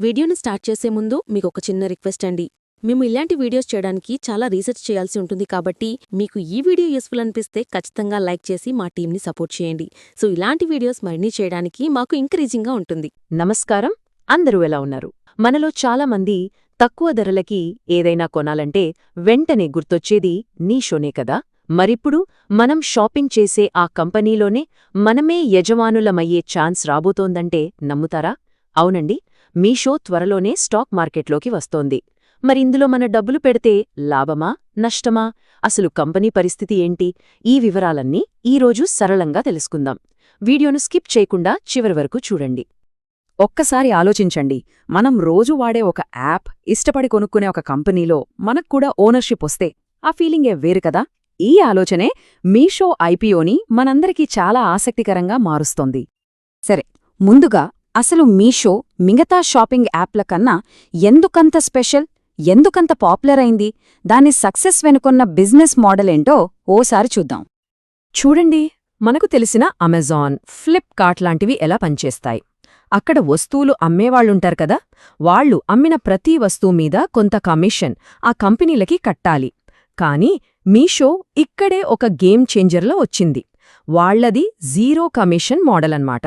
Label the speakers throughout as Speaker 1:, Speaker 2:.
Speaker 1: వీడియోను స్టార్ట్ చేసే ముందు మీకు ఒక చిన్న రిక్వెస్ట్ అండి. మేము ఇలాంటి వీడియోస్ చేయడానికి చాలా రీసెర్చ్ చేయాల్సి ఉంటుంది కాబట్టి మీకు ఈ వీడియో యూస్ఫుల్ అనిపిస్తే ఖచ్చితంగా లైక్ చేసి మా టీంని సపోర్ట్ చేయండి. సో ఇలాంటి వీడియోస్ మరిన్ని చేయడానికి మాకు ఎంకరేజింగ్గా ఉంటుంది.
Speaker 2: నమస్కారం. అందరూ ఎలా ఉన్నారు? మనలో చాలా మంది తక్కువ ధరలకి ఏదైనా కొనాలంటే వెంటనే గుర్తొచ్చేది నీషోనే కదా? మరిప్పుడు మనం షాపింగ్ చేసే ఆ కంపెనీలోనే మనమే యజమానులమయ్యే ఛాన్స్ రాబోతోందంటే నమ్ముతారా? అవునండి. మీషో త్వరలోనే స్టాక్ మార్కెట్లోకి వస్తోంది. మరిందులో మన డబ్బులు పెడితే లాభమా నష్టమా? అసలు కంపెనీ పరిస్థితి ఏంటి? ఈ వివరాలన్నీ ఈరోజు సరళంగా తెలుసుకుందాం. వీడియోను స్కిప్ చేయకుండా చివరి వరకు చూడండి.
Speaker 3: ఒక్కసారి ఆలోచించండి. మనం రోజు వాడే ఒక యాప్ ఇష్టపడి కొనుక్కునే ఒక కంపెనీలో మనక్కూడా ఓనర్షిప్ వస్తే ఆ ఫీలింగే వేరు కదా? ఈ ఆలోచనే మీషో ఐపీఓని మనందరికీ చాలా ఆసక్తికరంగా మారుస్తోంది. సరే ముందుగా అసలు మీషో మిగతా షాపింగ్ యాప్ల కన్నా ఎందుకంత స్పెషల్? ఎందుకంత పాపులర్ అయింది? దాని సక్సెస్ వెనుకొన్న బిజినెస్ మోడల్ ఏంటో ఓసారి చూద్దాం.
Speaker 2: చూడండి మనకు తెలిసిన అమెజాన్ ఫ్లిప్కార్ట్ లాంటివి ఎలా పనిచేస్తాయి. అక్కడ వస్తువులు అమ్మేవాళ్ళుంటారు కదా? వాళ్ళు అమ్మిన ప్రతి వస్తువు మీద కొంత కమిషన్ ఆ కంపెనీలకి కట్టాలి. కానీ మీషో ఇక్కడే ఒక గేమ్ చేంజర్లో వచ్చింది. వాళ్ళది జీరో కమిషన్ మోడల్ అన్నమాట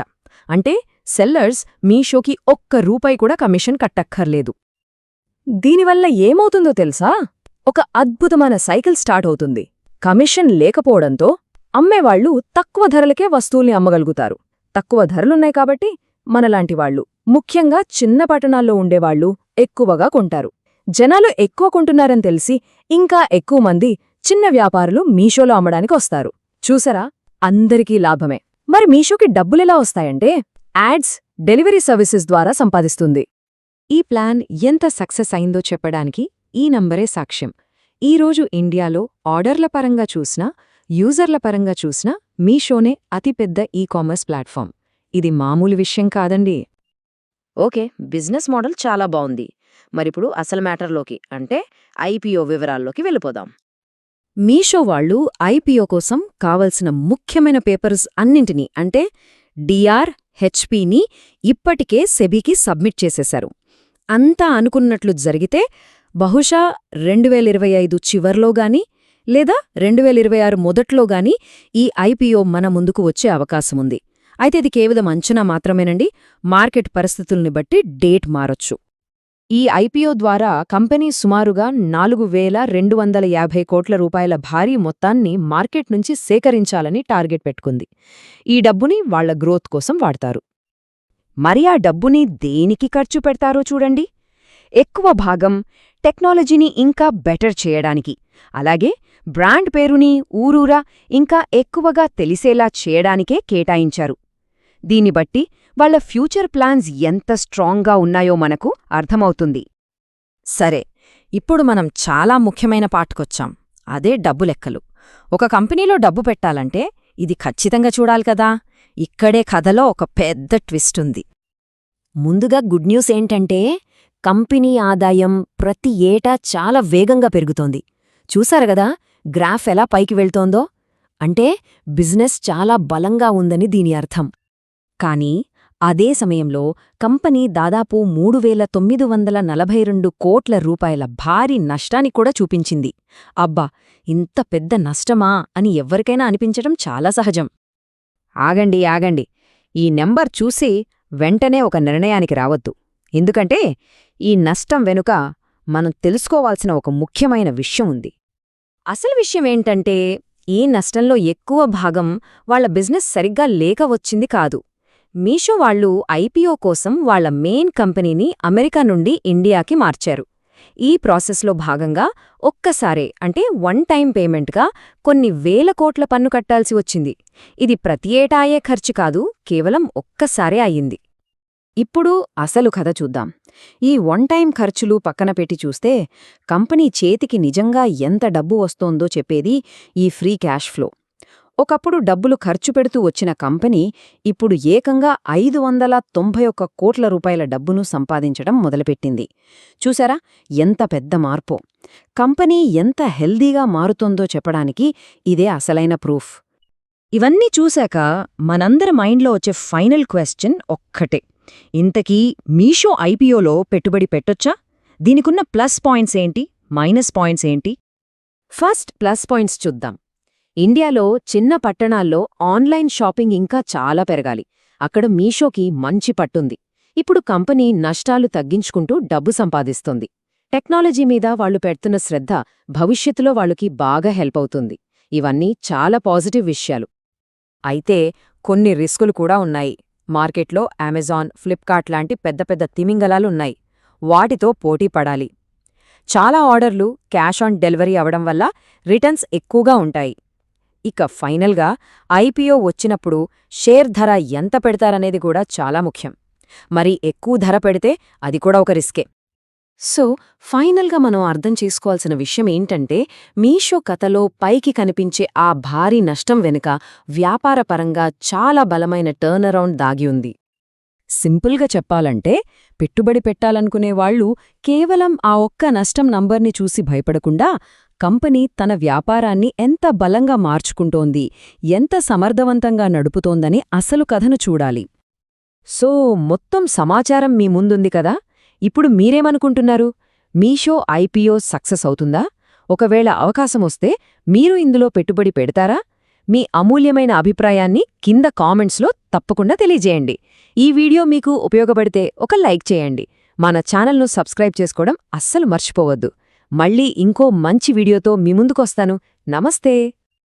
Speaker 2: అంటే సెల్లర్స్ మీషోకి ఒక్క రూపాయి కూడా కమిషన్ కట్టక్కర్లేదు. దీనివల్ల ఏమవుతుందో తెలుసా? ఒక అద్భుతమైన సైకిల్ స్టార్ట్ అవుతుంది. కమిషన్ లేకపోవడంతో అమ్మేవాళ్ళు తక్కువ ధరలకే వస్తువుల్ని అమ్మగలుగుతారు. తక్కువ ధరలున్నాయి కాబట్టి మనలాంటి వాళ్ళు ముఖ్యంగా చిన్న పట్టణాల్లో ఉండేవాళ్ళు ఎక్కువగా కొంటారు. జనాలు ఎక్కువ కొంటున్నారని తెలిసి ఇంకా ఎక్కువ మంది చిన్న వ్యాపారులు మీషోలో అమ్మడానికి వస్తారు. చూసరా? అందరికీ లాభమే. మరి మీషోకి డబ్బులెలా వస్తాయంటే? యాడ్స్ డెలివరీ సర్వీసెస్ ద్వారా సంపాదిస్తుంది. ఈ ప్లాన్ ఎంత సక్సెస్ అయిందో చెప్పడానికి ఈ నంబరే సాక్ష్యం. ఈరోజు ఇండియాలో ఆర్డర్ల పరంగా చూసినా యూజర్ల పరంగా చూసినా మీషోనే అతిపెద్ద ఈ కామర్స్ ప్లాట్ఫామ్. ఇది మామూలు విషయం కాదండి. ఓకే బిజినెస్ మోడల్ చాలా బాగుంది. మరిప్పుడు అసలు మ్యాటర్లోకి అంటే ఐపీఓ వివరాల్లోకి వెళ్ళిపోదాం. మీషో వాళ్ళు ఐపీఓ కోసం కావలసిన ముఖ్యమైన పేపర్స్ అన్నింటినీ అంటే డిఆర్ హెచ్పిని ఇప్పటికే సెబీకి సబ్మిట్ చేసేశారు. అంతా అనుకున్నట్లు జరిగితే బహుశా రెండు వేల ఇరవై ఐదు చివర్లో గాని లేదా రెండు వేల ఇరవై ఆరు మొదట్లో గాని ఈ ఐపీఓ మన ముందుకు వచ్చే అవకాశముంది అయితే ఇది కేవలం అంచనా మాత్రమేనండి. మార్కెట్ పరిస్థితుల్ని బట్టి డేట్ మారొచ్చు. ఈ ఐపీఓ ద్వారా కంపెనీ సుమారుగా నాలుగు వేల రెండు వందల యాభై కోట్ల రూపాయల భారీ మొత్తాన్ని మార్కెట్ నుంచి సేకరించాలని టార్గెట్ పెట్టుకుంది. ఈ డబ్బుని వాళ్ళ గ్రోత్ కోసం వాడతారు. మరి ఆ డబ్బుని దేనికి ఖర్చు పెడతారో చూడండి. ఎక్కువ భాగం టెక్నాలజీని ఇంకా బెటర్ చేయడానికి అలాగే బ్రాండ్ పేరుని ఊరూరా ఇంకా ఎక్కువగా తెలిసేలా చేయడానికే కేటాయించారు. దీన్ని బట్టి వాళ్ళ ఫ్యూచర్ ప్లాన్స్ ఎంత స్ట్రాంగ్గా ఉన్నాయో మనకు అర్థమవుతుంది. సరే ఇప్పుడు మనం చాలా ముఖ్యమైన పాటుకొచ్చాం. అదే డబ్బు లెక్కలు. ఒక కంపెనీలో డబ్బు పెట్టాలంటే ఇది ఖచ్చితంగా చూడాలి కదా. ఇక్కడే కథలో ఒక పెద్ద ట్విస్ట్ ఉంది. ముందుగా గుడ్ న్యూస్ ఏంటంటే కంపెనీ ఆదాయం ప్రతి ఏటా చాలా వేగంగా పెరుగుతోంది. చూశారు కదా గ్రాఫ్ ఎలా పైకి వెళ్తోందో? అంటే బిజినెస్ చాలా బలంగా ఉందని దీని అర్థం. కానీ అదే సమయంలో కంపెనీ దాదాపు మూడు వేల తొమ్మిది వందల నలభై రెండు కోట్ల రూపాయల భారీ నష్టాన్ని కూడా చూపించింది. అబ్బా ఇంత పెద్ద నష్టమా అని ఎవ్వరికైనా అనిపించడం చాలా సహజం. ఆగండి ఆగండి. ఈ నెంబర్ చూసి వెంటనే ఒక నిర్ణయానికి రావద్దు. ఎందుకంటే ఈ నష్టం వెనుక మనం తెలుసుకోవాల్సిన ఒక ముఖ్యమైన విషయం ఉంది. అసలు విషయమేంటంటే ఈ నష్టంలో ఎక్కువ భాగం వాళ్ళ బిజినెస్ సరిగ్గా లేక వచ్చింది కాదు. మీషో వాళ్ళు ఐపీఓ కోసం వాళ్ళ మెయిన్ కంపెనీని అమెరికా నుండి ఇండియాకి మార్చారు. ఈ ప్రాసెస్లో భాగంగా ఒక్కసారే అంటే వన్ టైం పేమెంట్గా కొన్ని వేల కోట్ల పన్ను కట్టాల్సి వచ్చింది. ఇది ప్రతి ఏటా అయ్యే ఖర్చు కాదు కేవలం ఒక్కసారే అయ్యింది. ఇప్పుడు అసలు కథ చూద్దాం. ఈ వన్ టైం ఖర్చులు పక్కన పెట్టి చూస్తే కంపెనీ చేతికి నిజంగా ఎంత డబ్బు వస్తోందో చెప్పేది ఈ ఫ్రీ క్యాష్ ఫ్లో. ఒకప్పుడు డబ్బులు ఖర్చు పెడుతూ వచ్చిన కంపెనీ ఇప్పుడు ఏకంగా ఐదు వందల తొంభై ఒక్క కోట్ల రూపాయల డబ్బును సంపాదించడం మొదలుపెట్టింది. చూసారా ఎంత పెద్ద మార్పో. కంపెనీ ఎంత హెల్దీగా మారుతోందో చెప్పడానికి ఇదే అసలైన ప్రూఫ్. ఇవన్నీ చూశాక మనందరి మైండ్లో వచ్చే ఫైనల్ క్వశ్చన్ ఒక్కటే.
Speaker 4: ఇంతకీ మీషో ఐపీఓలో పెట్టుబడి పెట్టొచ్చా? దీనికున్న ప్లస్ పాయింట్స్ ఏంటి? మైనస్ పాయింట్స్ ఏంటి?
Speaker 2: ఫస్ట్ ప్లస్ పాయింట్స్ చూద్దాం. ఇండియాలో చిన్న పట్టణాల్లో ఆన్లైన్ షాపింగ్ ఇంకా చాలా పెరగాలి. అక్కడ మీషోకి మంచి పట్టుంది. ఇప్పుడు కంపెనీ నష్టాలు తగ్గించుకుంటూ డబ్బు సంపాదిస్తుంది. టెక్నాలజీ మీద వాళ్ళు పెడుతున్న శ్రద్ధ భవిష్యత్తులో వాళ్ళకి బాగా హెల్ప్ అవుతుంది. ఇవన్నీ చాలా పాజిటివ్ విషయాలు. అయితే కొన్ని రిస్కులు కూడా ఉన్నాయి. మార్కెట్లో అమెజాన్ ఫ్లిప్కార్ట్ లాంటి పెద్ద పెద్ద తిమింగలాలున్నాయి వాటితో పోటీ పడాలి. చాలా ఆర్డర్లు క్యాష్ ఆన్ డెలివరీ అవడం వల్ల రిటర్న్స్ ఎక్కువగా ఉంటాయి. ఇక ఫైనల్గా ఐపీఓ వచ్చినప్పుడు షేర్ ధర ఎంత పెడతారనేది కూడా చాలా ముఖ్యం. మరి ఎక్కువ ధర పెడితే అది కూడా ఒక రిస్కే. సో ఫైనల్గా మనం అర్థం చేసుకోవాల్సిన విషయం ఏంటంటే మీషో కథలో పైకి కనిపించే ఆ భారీ నష్టం వెనుక వ్యాపారపరంగా చాలా బలమైన టర్నరౌండ్ దాగి ఉంది. సింపుల్గా చెప్పాలంటే పెట్టుబడి పెట్టాలనుకునేవాళ్ళు కేవలం ఆ ఒక్క నష్టం నంబర్ని చూసి భయపడకుండా కంపెనీ తన వ్యాపారాన్ని ఎంత బలంగా మార్చుకుంటోంది ఎంత సమర్థవంతంగా నడుపుతోందని అసలు కథను చూడాలి. సో మొత్తం సమాచారం మీ ముందుంది కదా? ఇప్పుడు మీరేమనుకుంటున్నారు? మీషో ఐపీఓ సక్సెస్ అవుతుందా? ఒకవేళ అవకాశమొస్తే మీరు ఇందులో పెట్టుబడి పెడతారా? మీ అమూల్యమైన అభిప్రాయాన్ని కింద కామెంట్స్లో తప్పకుండా తెలియజేయండి. ఈ వీడియో మీకు ఉపయోగపడితే ఒక లైక్ చేయండి. మన ఛానల్ను సబ్స్క్రైబ్ చేసుకోవడం అస్సలు మర్చిపోవద్దు. మళ్ళీ ఇంకో మంచి వీడియోతో మీ ముందుకొస్తాను. నమస్తే!